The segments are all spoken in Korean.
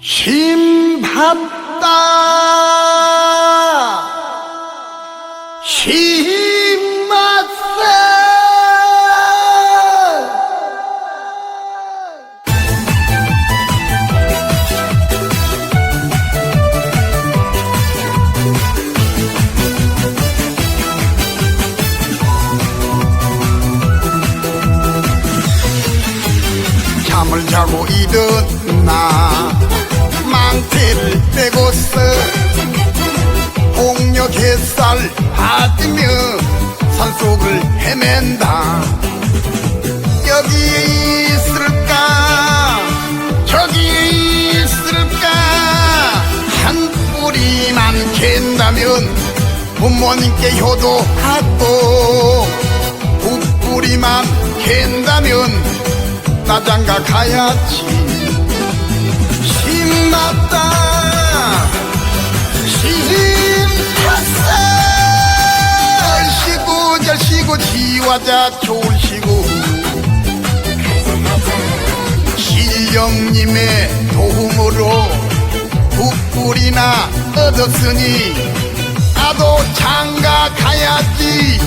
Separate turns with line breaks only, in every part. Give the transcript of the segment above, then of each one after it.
힘받다. 힘맞세. 잠을 자고 일어나 햇살 받으며 산속을 헤맨다. 여기에 있을까? 저기에 있을까? 한 뿌리만 캔다면 부모님께 효도하고 두 뿌리만 캔다면 나장가 가야지 지화자 좋으시고 신령님의 도움으로 국불이나 얻었으니 나도 장가 가야지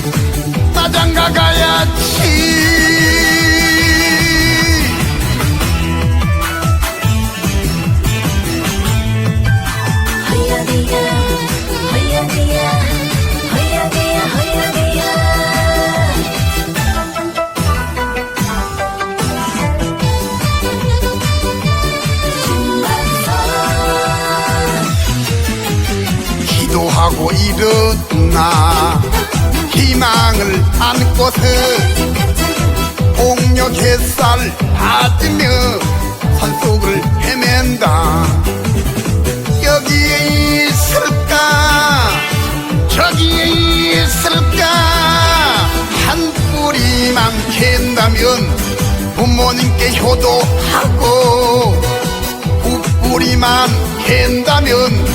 고 일어나 희망을 안고서 공력 햇살 받으며 산속을 헤맨다. 여기에 있을까? 저기에 있을까? 한 뿌리만 캔다면 부모님께 효도하고 두 뿌리만 캔다면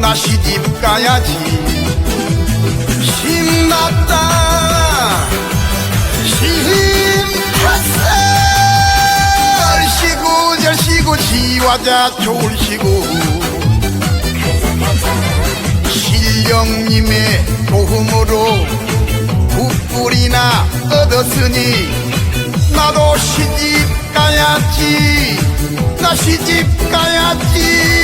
나 시집 가야지. 신났다. 신났어 잘 쉬고 지화자 좋으시고 신령님의 도움으로 국불이나 얻었으니 나도 시집 가야지. 나 시집 가야지